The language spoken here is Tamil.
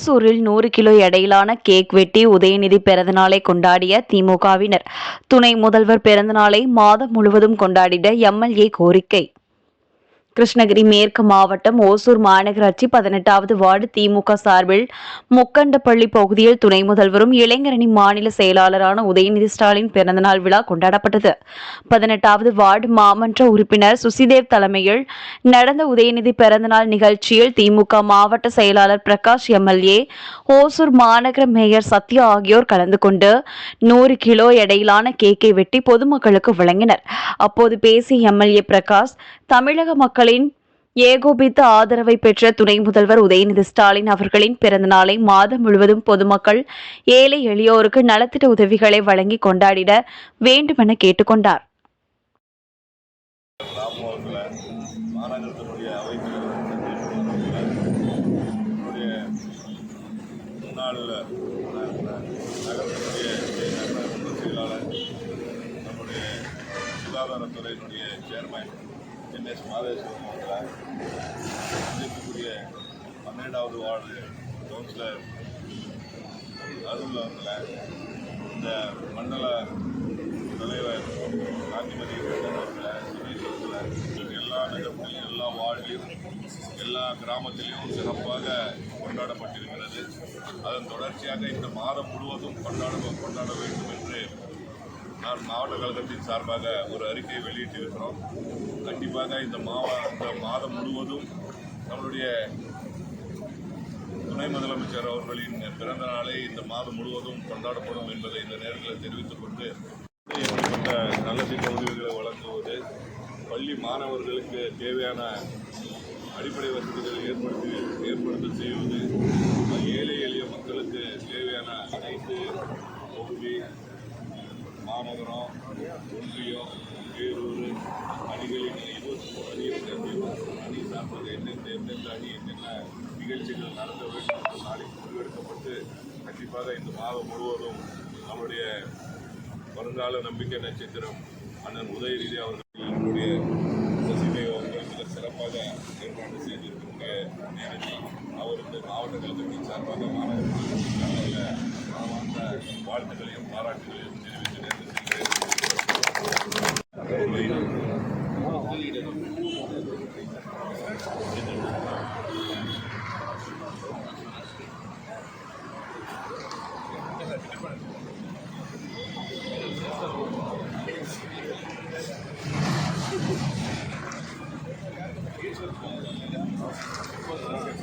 ஓசூரில் நூறு கிலோ எடையிலான கேக் வெட்டி உதயநிதி பிறந்தநாளை கொண்டாடிய திமுகவினர். துணை முதல்வர் பிறந்தநாளை மாதம் முழுவதும் கொண்டாடிட எம்எல்ஏ கோரிக்கை. கிருஷ்ணகிரி மேற்கு மாவட்டம் ஓசூர் மாநகராட்சி பதினெட்டாவது வார்டு திமுக சார்பில் முக்கண்டப்பள்ளி பகுதியில் துணை முதல்வரும் இளைஞரணி மாநில செயலாளரான உதயநிதி ஸ்டாலின் பிறந்தநாள் விழா கொண்டாடப்பட்டது. பதினெட்டாவது வார்டு மாமன்ற உறுப்பினர் சுசிதேவ் தலைமையில் நடந்த உதயநிதி பிறந்தநாள் நிகழ்ச்சியில் திமுக மாவட்ட செயலாளர் பிரகாஷ் எம்எல்ஏ ஓசூர் மாநகர மேயர் சத்யா ஆகியோர் கலந்து கொண்டு நூறு கிலோ எடையிலான கேக்கை வெட்டி பொதுமக்களுக்கு வழங்கினர். அப்போது பேசிய எம்எல்ஏ பிரகாஷ் தமிழக அவர்களின் ஏகோபித்த ஆதரவை பெற்ற துணை முதல்வர் உதயநிதி ஸ்டாலின் அவர்களின் பிறந்த நாளை மாதம் முழுவதும் பொதுமக்கள் ஏழை எளியோருக்கு நலத்திட்ட உதவிகளை வழங்கி கொண்டாடிட வேண்டுமென கேட்டுக்கொண்டார். நகரத்தினுடைய செயலாளர் நம்முடைய சுகாதாரத்துறையினுடைய சேர்மன் தினேஷ் மாதேஸ்வரன் அவர்களை இருக்கக்கூடிய பன்னெண்டாவது வார்டு கவுன்சிலர் அருள் அவர்களை இந்த மண்டல தலைவர் காந்திமதி அவர்களை சுரேஷ் அவர்களை எல்லா நகரங்களிலும் எல்லா வார்டிலையும் எல்லா கிராமத்திலையும் சிறப்பாக கொண்டாடப்பட்டிருக்கிறது. அதன் தொடர்ச்சியாக இந்த மாதம் முழுவதும் கொண்டாட கொண்டாட வேண்டும் என்று நான் மாவட்ட கழகத்தின் சார்பாக ஒரு அறிக்கையை வெளியிட்டிருக்கிறோம். கண்டிப்பாக இந்த மாவ இந்த மாதம் முழுவதும் நம்மளுடைய துணை முதலமைச்சர் அவர்களின் பிறந்த நாளை இந்த மாதம் முழுவதும் கொண்டாடப்படும் என்பதை இந்த நேரத்தில் தெரிவித்துக் கொண்டு ஏற்பட்ட நலத்திட்ட உதவிகளை வழங்குவது பள்ளி மாணவர்களுக்கு தேவையான அடிப்படை வசதிகளை ஏற்படுத்தி ஏற்படுத்த செய்வது ஏழை எளிய மக்களுக்கு தேவையான அனைத்து தொகுதி மாநகரம் ஒன்றியம் பேரூர் அணிகளின் இருபத்தி அணி இருக்கிறது அணி சார்ந்தது எந்தெந்த எந்தெந்த அணி என்னென்ன நிகழ்ச்சிகள் நடத்த வேண்டும் நாளைக்கு முடிவெடுக்கப்பட்டு கண்டிப்பாக இந்த மாதம் முழுவதும் நம்முடைய வருங்கால நம்பிக்கை நட்சத்திரம் அண்ணன் உதயநிதி அவர்கள் எங்களுடைய சசிதேவ் அவர்கள் மிக சிறப்பாக ஏற்பாடு அவருக்கு நிறுத்தி அவருக்கு மாவட்டங்களுக்கு கழகத்தின் சார்பாக மாணவர்கள் மாவட்ட வாழ்த்துக்களையும் பாராட்டுகளையும் தெரிவித்து நேர்ந்து